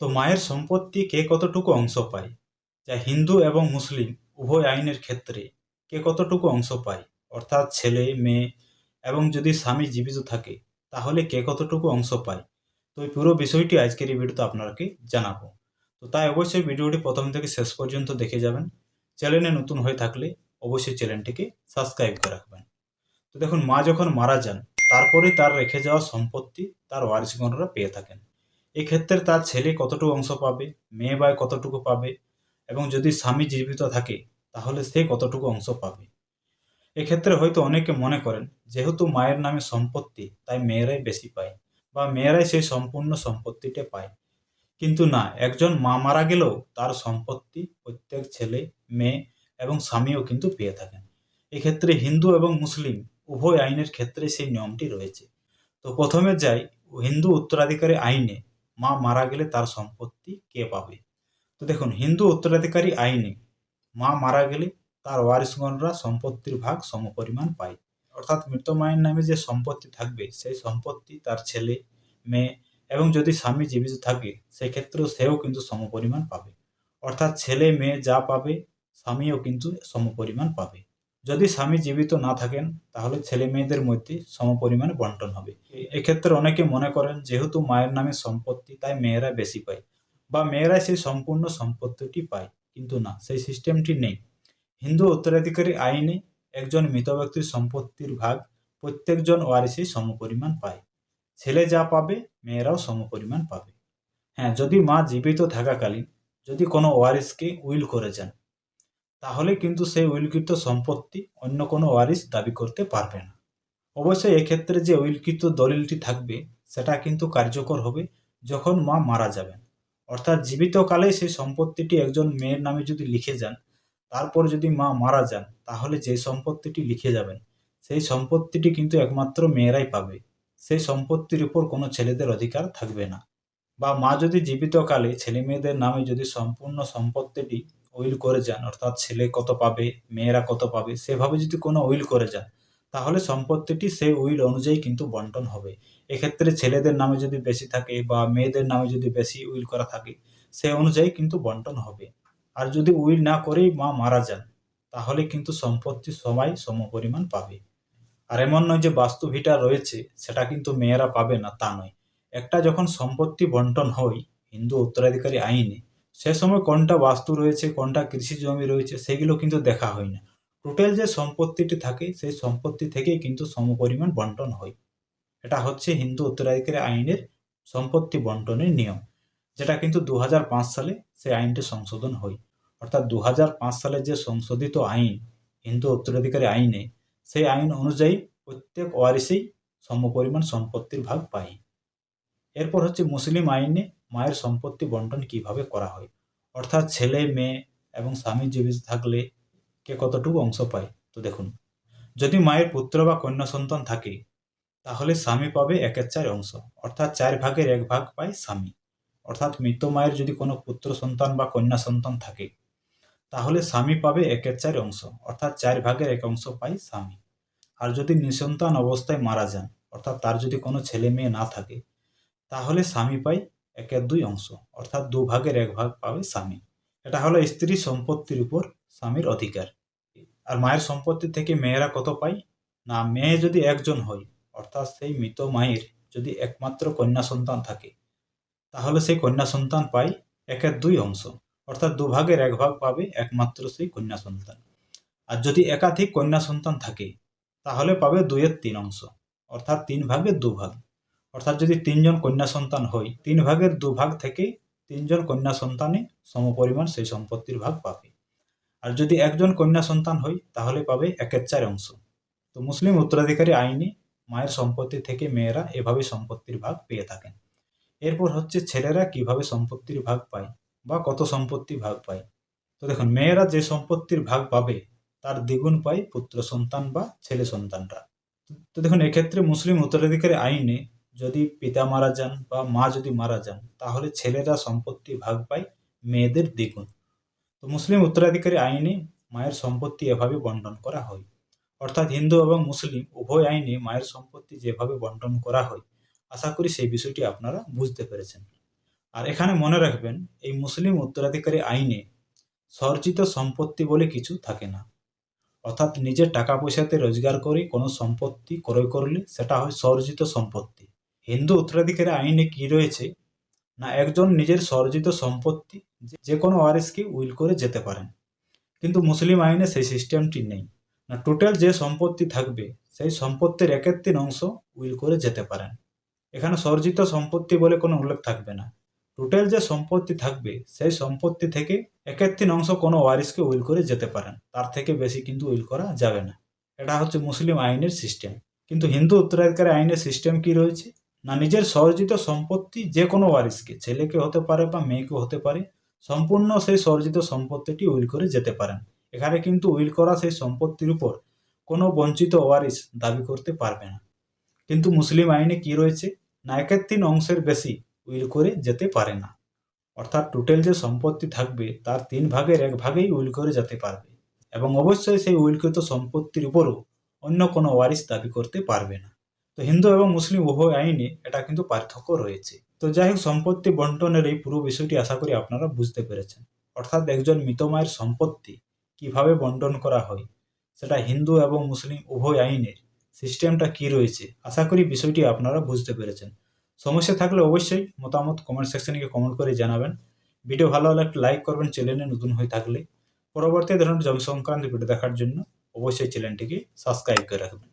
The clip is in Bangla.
তো মায়ের সম্পত্তি কে কতটুকু অংশ পায়? যা হিন্দু এবং মুসলিম, উভয় আইনের ক্ষেত্রে কে কতটুকু অংশ পায়? অর্থাৎ ছেলে, মেয়ে এবং যদি স্বামী জীবিত থাকে, তাহলে কে কতটুকু অংশ পায়? তো এই পুরো বিষয়টি আজকের এই ভিডিওতে আপনাকে জানাব। তো তাই অবশ্যই ভিডিওটি প্রথম থেকে শেষ পর্যন্ত দেখে যাবেন। চ্যানেলে নতুন হয়ে থাকলে অবশ্যই চ্যানেলটিকে সাবস্ক্রাইব করে রাখবেন। তো দেখুন, মা যখন মারা যান, তারপরে তার রেখে যাওয়া সম্পত্তি তার ওয়ারিশগণরা পেয়ে থাকেন। এক্ষেত্রে তার ছেলে কতটুকু অংশ পাবে, মেয়ে বা কতটুকু পাবে এবং যদি স্বামী জীবিত থাকে, তাহলে সে কতটুকু অংশ পাবে? এক্ষেত্রে হয়তো অনেকে মনে করেন, যেহেতু মায়ের নামে সম্পত্তি, তাই মেয়েরাই বেশি পায় বা মেয়েরাই সেই সম্পূর্ণ সম্পত্তিটা পায়। কিন্তু না, একজন মা মারা গেলেও তার সম্পত্তি প্রত্যেক ছেলে, মেয়ে এবং স্বামীও কিন্তু পেয়ে থাকেন। এক্ষেত্রে হিন্দু এবং মুসলিম উভয় আইনের ক্ষেত্রে সেই নিয়মটি রয়েছে। তো প্রথমে যাই, হিন্দু উত্তরাধিকারী আইনে মা মারা গেলে তার সম্পত্তি কে পাবে? তো দেখুন, হিন্দু উত্তরাধিকারী আইনে মা মারা গেলে তার ওয়ারিসগণরা সম্পত্তির ভাগ সমপরিমাণ পায়। অর্থাৎ মৃত মায়ের নামে যে সম্পত্তি থাকবে, সেই সম্পত্তি তার ছেলে, মেয়ে এবং যদি স্বামী জীবিত থাকে, সেক্ষেত্রেও সেও কিন্তু সমপরিমাণ পাবে। অর্থাৎ ছেলে, মেয়ে যা পাবে, স্বামীও কিন্তু সমপরিমাণ পাবে। যদি স্বামী জীবিত না থাকেন, তাহলে ছেলে মেয়েদের মধ্যে সমপরিমাণে বন্টন হবে। এক্ষেত্রে অনেকে মনে করেন, যেহেতু মায়ের নামে সম্পত্তি, তাই মেয়েরা বেশি পায় বা মেয়েরা সেই সম্পূর্ণ সম্পত্তিটি পায়, কিন্তু না, সেই সিস্টেমটি নেই। হিন্দু উত্তরাধিকারী আইনে একজন মৃত ব্যক্তির সম্পত্তির ভাগ প্রত্যেকজন ওয়ারিসই সমপরিমাণ পায়। ছেলে যা পাবে, মেয়েরাও সমপরিমাণ পাবে। হ্যাঁ যদি মা জীবিত থাকাকালীন, যদি কোনো ওয়ারিসকে উইল করে যান তাহলে কিন্তু সেই উইলকৃত সম্পত্তি অন্য কোনো ওয়ারিস দাবি করতে পারবে না। অবশ্যই এক্ষেত্রে যে উইলকৃত দলিলটি থাকবে, সেটা কিন্তু কার্যকর হবে যখন মা মারা যাবেন। অর্থাৎ জীবিতকালে সেই সম্পত্তিটি একজন মেয়ের নামে যদি লিখে যান, তারপর যদি মা মারা যান, তাহলে যে সম্পত্তিটি লিখে যাবেন, সেই সম্পত্তিটি কিন্তু একমাত্র মেয়েরাই পাবে। সেই সম্পত্তির উপর কোনো ছেলেদের অধিকার থাকবে না। বা মা যদি জীবিতকালে ছেলে মেয়েদের নামে যদি সম্পূর্ণ সম্পত্তিটি উইল করে যান, অর্থাৎ ছেলে কত পাবে, মেয়েরা কত পাবে, সেভাবে যদি কোনো উইল করে যান, তাহলে সম্পত্তিটি সেই উইল অনুযায়ী কিন্তু বন্টন হবে। এক্ষেত্রে ছেলেদের নামে যদি বেশি থাকে বা মেয়েদের নামে যদি বেশি উইল করা থাকে, সে অনুযায়ী কিন্তু বন্টন হবে। আর যদি উইল না করেই মা মারা যান, তাহলে কিন্তু সম্পত্তি সবাই সমপরিমাণ পাবে। আর এমন নয় যে বাস্তু ভিটা রয়েছে, সেটা কিন্তু মেয়েরা পাবে না, তা নয়। একটা যখন সম্পত্তি বন্টন হয়, হিন্দু উত্তরাধিকারী আইনে সে সময় কোনটা বাস্তু রয়েছে, কোনটা কৃষি জমি রয়েছে, সেগুলো কিন্তু দেখা হয় না। টোটাল যে সম্পত্তিটি থাকে, সেই সম্পত্তি থেকেই কিন্তু সমপরিমাণ বন্টন হয়। এটা হচ্ছে হিন্দু উত্তরাধিকারী আইনের সম্পত্তি বন্টনের নিয়ম, যেটা কিন্তু দু হাজার পাঁচ সালে সেই আইনটি সংশোধন হয়। অর্থাৎ দু হাজার পাঁচ সালে যে সংশোধিত আইন, হিন্দু উত্তরাধিকারী আইনে, সেই আইন অনুযায়ী প্রত্যেক ওয়ারিসেই সমপরিমাণ সম্পত্তির ভাগ পায়। এরপর হচ্ছে মুসলিম আইনে মায়ের সম্পত্তি বন্টন কীভাবে করা হয়? অর্থাৎ ছেলে, মেয়ে এবং স্বামী জীবিত থাকলে কে কতটুকু অংশ পায়? তো দেখুন, যদি মায়ের পুত্র বা কন্যা সন্তান থাকে, তাহলে স্বামী পাবে একের চার অংশ, অর্থাৎ চার ভাগের এক ভাগ পায় স্বামী। অর্থাৎ মৃত মায়ের যদি কোনো পুত্র সন্তান বা কন্যা সন্তান থাকে, তাহলে স্বামী পাবে একের চার অংশ, অর্থাৎ চার ভাগের এক অংশ পায় স্বামী। আর যদি নিঃসন্তান অবস্থায় মারা যান, অর্থাৎ তার যদি কোনো ছেলে মেয়ে না থাকে, তাহলে স্বামী পায় একের দুই অংশ, অর্থাৎ দু ভাগের এক ভাগ পাবে স্বামী। এটা হলো স্ত্রী সম্পত্তির উপর স্বামীর অধিকার। আর মায়ের সম্পত্তি থেকে মেয়েরা কত পায়? না, মেয়ে যদি একজন হয়, অর্থাৎ সেই মৃত মায়ের যদি একমাত্র কন্যা সন্তান থাকে, তাহলে সেই কন্যা সন্তান পায় একের দুই অংশ, অর্থাৎ দু ভাগের এক ভাগ পাবে একমাত্র সেই কন্যা সন্তান। আর যদি একাধিক কন্যা সন্তান থাকে, তাহলে পাবে দুইয়ের তিন অংশ, অর্থাৎ তিন ভাগের দু ভাগ। অর্থাৎ যদি তিনজন কন্যা সন্তান হয়, তিন ভাগের দু ভাগ থেকে তিনজন কন্যা সন্তানে সমপরিমাণ সেই সম্পত্তির ভাগ পাবে। আর যদি একজন কন্যা সন্তান হয়, তাহলে পাবে একের চার অংশ। তো মুসলিম উত্তরাধিকারী আইনে মায়ের সম্পত্তি থেকে মেয়েরা এভাবে সম্পত্তির ভাগ পেয়ে থাকেন। এরপর হচ্ছে ছেলেরা কীভাবে সম্পত্তির ভাগ পায় বা কত সম্পত্তি ভাগ পায়। তো দেখুন, মেয়েরা যে সম্পত্তির ভাগ পাবে, তার দ্বিগুণ পায় পুত্র সন্তান বা ছেলে সন্তানরা। তো দেখুন, এক্ষেত্রে মুসলিম উত্তরাধিকারী আইনে যদি পিতা মারা যান বা মা যদি মারা যান, তাহলে ছেলেরা সম্পত্তি ভাগ পায় মেয়েদের দ্বিগুণ। তো মুসলিম উত্তরাধিকারী আইনে মায়ের সম্পত্তি এভাবে বন্টন করা হয়। অর্থাৎ হিন্দু এবং মুসলিম উভয় আইনে মায়ের সম্পত্তি যেভাবে বন্টন করা হয়, আশা করি সেই বিষয়টি আপনারা বুঝতে পেরেছেন। আর এখানে মনে রাখবেন, এই মুসলিম উত্তরাধিকারী আইনে সর্জিত সম্পত্তি বলে কিছু থাকে না। অর্থাৎ নিজের টাকা পয়সাতে রোজগার করে কোনো সম্পত্তি ক্রয় করলে সেটা হয় সর্জিত সম্পত্তি। হিন্দু উত্তরাধিকারী আইনে কি রয়েছে? না, একজন নিজের সর্জিত সম্পত্তি যে- কোনো ওয়ারিসকে উইল করে যেতে পারেন। কিন্তু মুসলিম আইনে সেই সিস্টেমটি নেই। না, টোটাল যে সম্পত্তি থাকবে, সেই সম্পত্তির একের তিন অংশ উইল করে যেতে পারেন। এখানে সর্জিত সম্পত্তি বলে কোনো উল্লেখ থাকবে না। টোটাল যে সম্পত্তি থাকবে, সেই সম্পত্তি থেকে একের তিন অংশ কোনো ওয়ারিসকে উইল করে যেতে পারেন। তার থেকে বেশি কিন্তু উইল করা যাবে না। এটা হচ্ছে মুসলিম আইনের সিস্টেম। কিন্তু হিন্দু উত্তরাধিকারী আইনের সিস্টেম কি রয়েছে? না নিজের সর্জিত সম্পত্তি যে কোনো ওয়ারিসকে, ছেলেকে হতে পারে বা মেয়েকে হতে পারে, সম্পূর্ণ সেই সর্জিত সম্পত্তিটি উইল করে যেতে পারেন। এখানে কিন্তু উইল করা সেই সম্পত্তির উপর কোনো বঞ্চিত ওয়ারিস দাবি করতে পারবে না। কিন্তু মুসলিম আইনে কি রয়েছে? না একের তিন অংশের বেশি উইল করে যেতে পারে না। অর্থাৎ টোটাল যে সম্পত্তি থাকবে, তার তিন ভাগের এক ভাগেই উইল করে যেতে পারবে এবং অবশ্যই সেই উইলকৃত সম্পত্তির উপরও অন্য কোনো ওয়ারিস দাবি করতে পারবে না। তো হিন্দু এবং মুসলিম উভয় আইনে এটা কিন্তু পার্থক্য রয়েছে। তো যাই হোক সম্পত্তি বন্টনের এই পুরো বিষয়টি আশা করি আপনারা বুঝতে পেরেছেন। অর্থাৎ একজন মৃত মায়ের সম্পত্তি কীভাবে বন্টন করা হয়, সেটা হিন্দু এবং মুসলিম উভয় আইনের সিস্টেমটা কি রয়েছে, আশা করি বিষয়টি আপনারা বুঝতে পেরেছেন। সমস্যা থাকলে অবশ্যই মতামত কমেন্ট সেকশনে গিয়ে কমেন্ট করে জানাবেন। ভিডিও ভালো হলে একটা লাইক করবেন চ্যানেলে নতুন হয়ে থাকলে। পরবর্তী ধরনের জমি সংক্রান্ত ভিডিও দেখার জন্য অবশ্যই চ্যানেলটিকে সাবস্ক্রাইব করে রাখবেন।